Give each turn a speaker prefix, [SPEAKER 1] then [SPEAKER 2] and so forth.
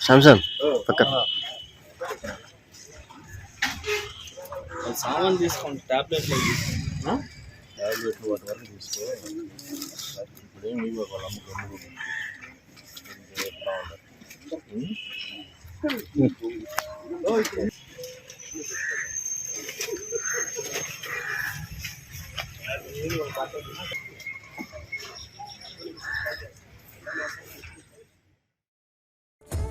[SPEAKER 1] Samsung, pakai.
[SPEAKER 2] Samsung diskon tablet lagi. ha? టాబ్లెట్లు
[SPEAKER 3] టాబ్లెట్లు వాటి వరకు తీసుకో. ఇప్పుడు ఏమి ఇవ్వ అమ్మ గమ్ముగా